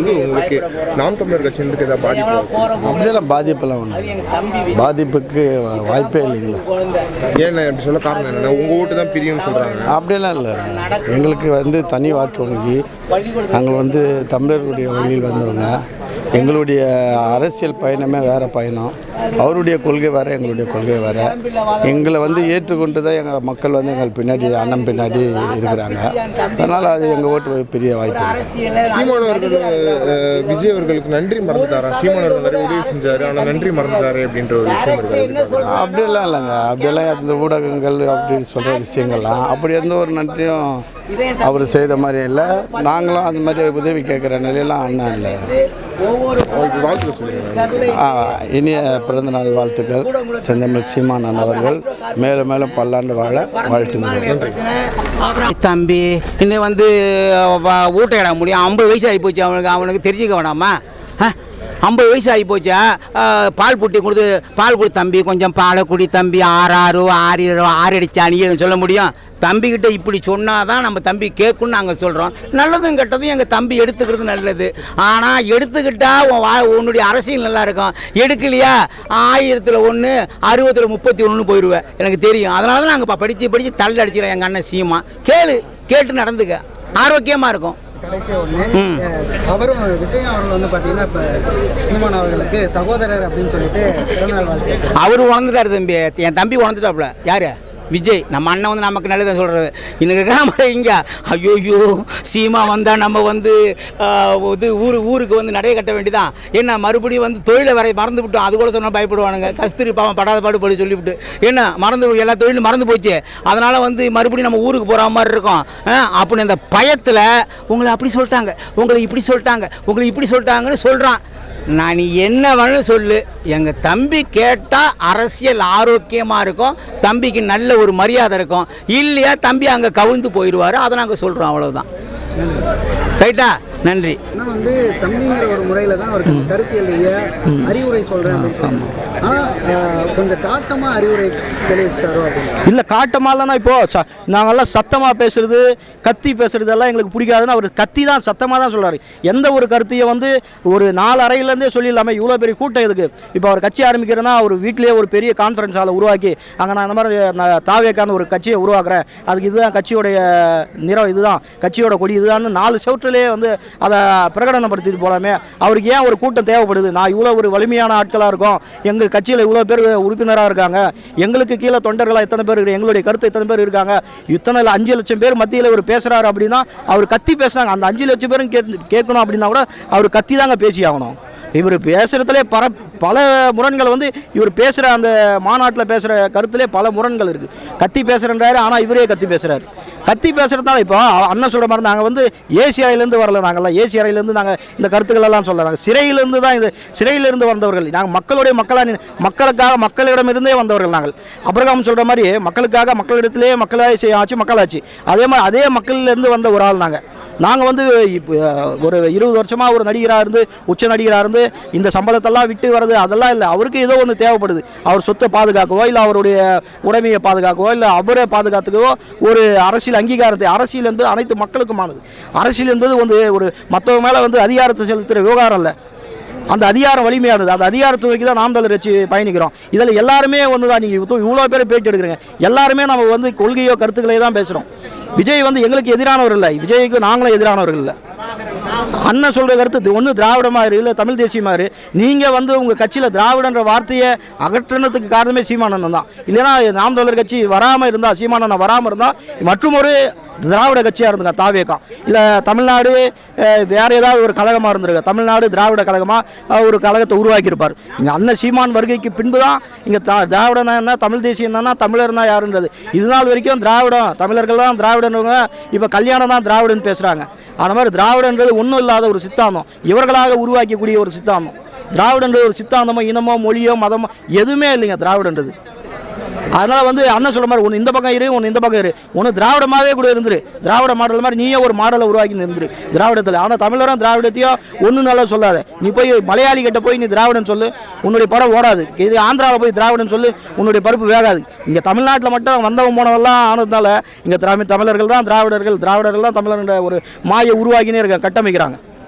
வந்து உங்களுக்கு நாம் தமிழர் கட்சியினருக்கு ஏதாவது பாதிப்பு? அப்படியெல்லாம் பாதிப்பெல்லாம் ஒன்றும் பாதிப்புக்கு வாய்ப்பே இல்லைங்களா? ஏன் நான் இப்படி சொல்ல காரணம் என்னன்னா உங்க ஓட்டு தான் பிரியும்னு சொல்றாங்க. அப்படியெல்லாம் இல்லை. எங்களுக்கு வந்து தனி வாக்கு வங்கி நாங்கள் வந்து தமிழர்களுடைய வழியில் வந்தவங்க. எங்களுடைய அரசியல் பயணமே வேறு பயணம். அவருடைய கொள்கை வேறு எங்களுடைய கொள்கை வேறு. எங்களை வந்து ஏற்றுக்கொண்டு தான் எங்கள் மக்கள் வந்து எங்கள் பின்னாடி அண்ணன் பின்னாடி இருக்கிறாங்க. அதனால் அது எங்கள் ஓட்டு பெரிய வாய்ப்பு இல்லை சீமான் அவர்கள் அஹ், விஜய் அவர்களுக்கு நன்றி மறந்துட்டாரா? சீமான் அவர்கள் நிறைய உதவி செஞ்சாரு ஆனா நன்றி மறந்துட்டாரு அப்படின்ற ஒரு விஷயம் அப்படியெல்லாம் இல்லைங்க. அப்படியெல்லாம் அந்த ஊடகங்கள் அப்படி சொல்கிற விஷயங்கள்லாம். அப்படி எந்த ஒரு நன்றியும் அவர் செய்த மாதிரி இல்லை. நாங்களும் அந்த மாதிரி உதவி கேட்குற நிலையெல்லாம் அண்ணா இல்லை. அவருக்கு வாழ்த்து சொல்லுங்க இனிய பிறந்தநாள் வாழ்த்துக்கள். செந்தமிழ் சீமானன் அவர்கள் மேலும் மேலும் பல்லாண்டு வாழ வாழ்த்துக்கிறேன் தம்பி இன்னும் வந்து வ- ஊட்ட இட முடியும். ஐம்பது வயசு ஆகி போச்சு. அவனுக்கு அவனுக்கு தெரிஞ்சுக்க வேணாமா? ஆ? ஐம்பது வயசு ஆகி போச்சா பால் புட்டி கொடுத்து பால் குடி தம்பி கொஞ்சம் பாலை குடி தம்பி ஆறாறு ஆறு ஆறு அடிச்சு அணியன்னு சொல்ல முடியும். தம்பிக்கிட்ட இப்படி சொன்னால் தான் நம்ம தம்பி கேட்குன்னு நாங்கள் சொல்கிறோம் நல்லதும் கெட்டதும் எங்கள் தம்பி எடுத்துக்கிறது நல்லது. ஆனால் எடுத்துக்கிட்டால் உன் வா உன்னுடைய அரசியல் நல்லா இருக்கும். எடுக்கலையா? ஆயிரத்தில் ஒன்று அறுபத்தில் முப்பத்தி ஒன்று போயிடுவேன் எனக்கு தெரியும். அதனால தான் நாங்கள் படித்து படித்து தள்ளி அடிச்சிடறோம் எங்கள் அண்ணன் சீமா. கேளு கேட்டு நடந்துக்க. ஆரோக்கியமாக இருக்கும். கடைசியாக ஒன்று அவரும் விஜயம் அவர்கள் வந்து பார்த்தீங்கன்னா இப்போ சீமான் அவர்களுக்கு சகோதரர் அப்படின்னு சொல்லிட்டு பிறந்தநாள் வாழ்த்து அவர் உணர்ந்துட்டாரு தம்பி. என் தம்பி உணர்ந்துட்டாப்புல. யார்? விஜய் நம்ம அண்ணன் வந்து நமக்கு நல்லதை சொல்கிறது இன்னைக்கு கிராம இங்கே ஐயோயோ சீமா வந்தால் நம்ம வந்து இது ஊரு ஊருக்கு வந்து நடைய கட்ட வேண்டிதான். என்ன மறுபடியும் வந்து தொழிலை வரை மறந்து விட்டோம். அது கூட சொன்னால் பயப்படுவானுங்க. கஸ்தூரி பாவம் படாத பாடு போய் சொல்லிவிட்டு. என்ன மறந்து எல்லா தொழிலும் மறந்து போச்சு? அதனால் வந்து மறுபடியும் நம்ம ஊருக்கு போகிற மாதிரி இருக்கும். அப்படின்னு அந்த பயத்தில் உங்களை அப்படி சொல்லிட்டாங்க. உங்களை இப்படி சொல்லிட்டாங்க. உங்களை இப்படி சொல்லிட்டாங்கன்னு சொல்கிறான் நான் நீ என்ன வேணும் சொல்லு. எங்கள் தம்பி கேட்டால் அரசியல் ஆரோக்கியமாக இருக்கும். தம்பிக்கு நல்ல ஒரு மரியாதை இருக்கும். இல்லையா தம்பி அங்கே கவிழ்ந்து போயிடுவார். அதை நாங்கள் சொல்கிறோம் அவ்வளோதான் ரைட்டா? நன்றி. ஆனால் வந்து தம்பிங்கிற ஒரு முறையில் தான் அவருக்கு கருத்தியல் ரீதியாக அறிவுரை சொல்கிறேன் கொஞ்சம் காட்டமாக அறிவுரை தெரிவிச்சிட்டாரோ இல்லை காட்டமாலனா இப்போ ச நாங்கள்லாம் சத்தமாக பேசுறது கத்தி பேசுறது எல்லாம் எங்களுக்கு பிடிக்காதுன்னு அவர் கத்தி தான் சத்தமாக தான் சொல்றாரு. எந்த ஒரு கருத்தையும் வந்து ஒரு நாலு அறையிலேருந்தே சொல்லிடலாமே இவ்வளோ பெரிய கூட்டம் எதுக்கு? இப்போ அவர் கட்சி ஆரம்பிக்கிறேன்னா அவர் வீட்டிலேயே ஒரு பெரிய கான்ஃபரன்ஸ் ஹாலை உருவாக்கி அங்கே நான் இந்த மாதிரி நான் தாவேக்கான ஒரு கட்சியை உருவாக்குறேன். அதுக்கு இதுதான் கட்சியோடைய நிறம் இதுதான். கட்சியோட கொடி இதுதான் நாலு செவற்றுலேயே வந்து அதை பிரகடனப்படுத்திட்டு போகலாமே அவருக்கு ஏன் ஒரு கூட்டம் தேவைப்படுது? நான் இவ்வளோ ஒரு வலிமையான ஆட்களாக இருக்கோம். எங்கள் கட்சியில் இவ்வளோ பேர் உறுப்பினராக இருக்காங்க. எங்களுக்கு கீழே தொண்டர்களாக எத்தனை பேர் இருக்கு? எங்களுடைய கருத்து எத்தனை பேர் இருக்காங்க? இத்தனை அஞ்சு லட்சம் பேர் மத்தியில் இவர் பேசுகிறாரு அப்படின்னா அவர் கத்தி பேசுகிறாங்க அந்த அஞ்சு லட்சம் பேரும் கேட்கணும் அப்படின்னா கூட அவர் கத்தி தாங்க பேசி ஆகணும் இவர் பேசுகிறதுலே பல பல முரண்கள் வந்து இவர் பேசுகிற அந்த மாநாட்டில் பேசுகிற கருத்துலேயே பல முரண்கள் இருக்குது கத்தி பேசுகிறன்றாரு ஆனால் இவரே கத்தி பேசுகிறாரு கத்தி பேசுகிறதுனால இப்போ அண்ணன் சொல்கிற மாதிரி நாங்கள் வந்து ஏசி அறையிலேருந்து வரல நாங்கள்லாம் ஏசி அறையிலேருந்து நாங்கள் இந்த கருத்துக்கள் எல்லாம் சொல்ல நாங்கள் சிறையிலேருந்து தான் இது சிறையிலிருந்து வந்தவர்கள். நாங்கள் மக்களுடைய மக்களாக மக்களுக்காக மக்களிடமிருந்தே வந்தவர்கள் நாங்கள். அப்ரகாம் சொல்கிற மாதிரி மக்களுக்காக மக்களிடத்திலே மக்களாட்சி ஆச்சு மக்களாச்சு அதே மாதிரி அதே மக்களிலேருந்து வந்த ஒரு ஆள் நாங்கள் நாங்கள் வந்து இப்போ, ஒரு இருபது வருஷமாக ஒரு நடிகராக இருந்து உச்ச நடிகராக இருந்து இந்த சம்பளத்தெல்லாம் விட்டு வர்றது அதெல்லாம் இல்லை. அவருக்கு ஏதோ ஒன்று தேவைப்படுது. அவர் சொத்தை பாதுகாக்கவோ இல்லை அவருடைய உடைமையை பாதுகாக்கவோ இல்லை அவரை பாதுகாத்துக்கவோ ஒரு அரசியல் அங்கீகாரத்தை அரசியல் என்பது அனைத்து மக்களுக்குமானது. அரசியல் என்பது வந்து ஒரு மற்றவங்க மேலே வந்து அதிகாரத்தை செலுத்துகிற விவகாரம் இல்லை. அந்த அதிகாரம் வலிமையானது. அந்த அதிகாரத்தை தான் நாம் தமிழர் வச்சு பயணிக்கிறோம். இதில் எல்லாருமே ஒன்று தான் நீங்கள் இவ்வளோ பேர் பேட்டி எடுக்கிறீங்க. எல்லாருமே நம்ம வந்து கொள்கையோ கருத்துக்களே தான் பேசுகிறோம் விஜய் வந்து எங்களுக்கு எதிரானவர் இல்லை. விஜய்க்கு நாங்களும் எதிரானவர்கள் இல்லை. அண்ணன் சொல்கிற கருத்து ஒன்று திராவிடமாக இல்லை தமிழ் தேசியமாக நீங்கள் வந்து உங்கள் கட்சியில் திராவிடன்ற வார்த்தையை அகற்றினத்துக்கு காரணமே சீமானந்தன் தான். இல்லைன்னா நாம் தமிழர் கட்சி வராமல் இருந்தால் சீமானந்தன் வராமல் இருந்தால் மற்றும் ஒரு திராவிட கட்சியாக இருந்துங்க தாவேக்கா. இல்லை தமிழ்நாடு வேறு ஏதாவது ஒரு கழகமாக இருந்திருக்க? தமிழ்நாடு திராவிட கழகமாக ஒரு கழகத்தை உருவாக்கியிருப்பார். இங்கே அண்ணன் சீமான் வருகைக்கு பின்பு தான் இங்கே தா திராவிடனா என்ன தமிழ் தேசியம் என்ன தமிழர்னா யாருன்றது. இது நாள் வரைக்கும் திராவிடம் தமிழர்கள் தான் திராவிடன்றவங்க இப்போ கல்யாணம் தான் திராவிடன்னு பேசுகிறாங்க அந்த மாதிரி திராவிடன்றது ஒன்றும் இல்லாத ஒரு சித்தாந்தம். இவர்களாக உருவாக்கக்கூடிய ஒரு சித்தாந்தம். திராவிடன்றது ஒரு சித்தாந்தமோ இனமோ மொழியோ மதமோ எதுவுமே இல்லைங்க திராவிடன்றது. அதனால் வந்து அண்ணன் சொல்ல மாதிரி ஒன்று இந்த பக்கம் இரு ஒன்று இந்த பக்கம் இரு. ஒன்று திராவிடமாகவே கூட இருந்துரு. திராவிட மாடல் மாதிரி நீயே ஒரு மாடலை உருவாக்கி இருந்துரு. திராவிடத்தில். ஆனால் தமிழரும் திராவிடத்தையோ ஒன்றும் நல்லா சொல்லாத. நீ போய் மலையாளி கிட்ட போய் நீ திராவிடன் சொல்லு. உன்னுடைய படம் ஓடாது. இது ஆந்திராவில் போய் திராவிடன் சொல்லு. உன்னுடைய பருப்பு வேகாது. இங்கே தமிழ்நாட்டில் மட்டும் வந்தவன் போனவெல்லாம் ஆனதுனால இங்கே தமிழ் தமிழர்கள் தான் திராவிடர்கள். திராவிடர்கள் தான் தமிழர் ஒரு மாயை உருவாக்கினே இருக்க கட்டமைக்கிறாங்க.